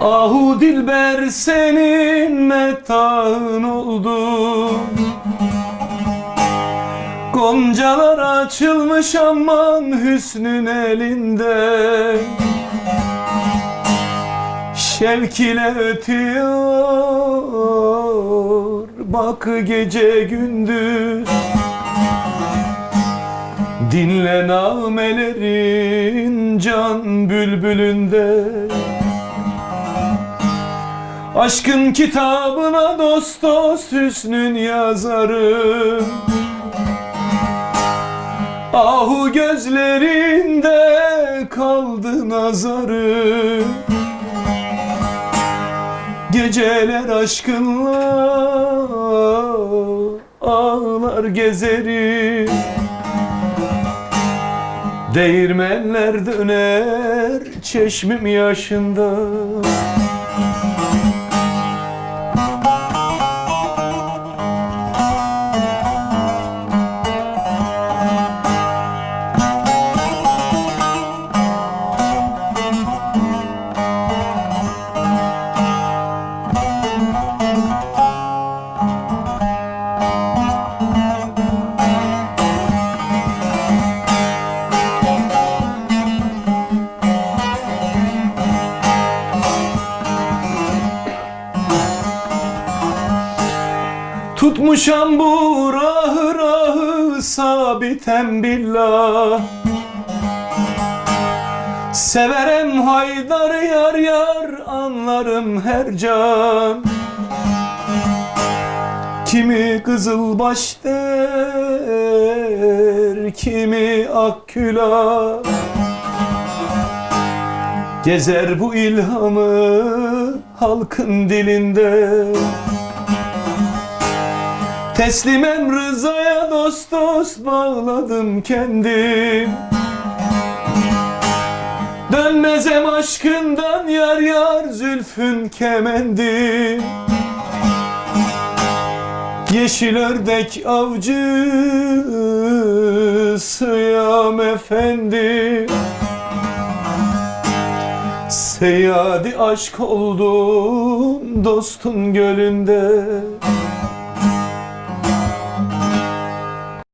Ahu dilber senin metahın oldu. Goncalar açılmış aman hüsnün elinde. Şevk ile ötüyor Bak gece gündüz. Dinle namelerin can bülbülünde Aşkın kitabına dost dost hüsnün yazarım Ahu gözlerinde kaldı nazarım Geceler aşkınla ağlar gezerim Değirmenler döner çeşmim yaşında Tutmuşam bu rahı rahı sabiten billah. Severem haydar yar yar anlarım her can. Kimi kızılbaş der, kimi akküla Gezer bu ilhamı halkın dilinde Teslimem rızaya dost dost bağladım kendim. Dönmezem aşkından yar yar zülfün kemendim. Yeşil ördek avcı sıyam efendim Seyyadi aşk oldum dostun gölünde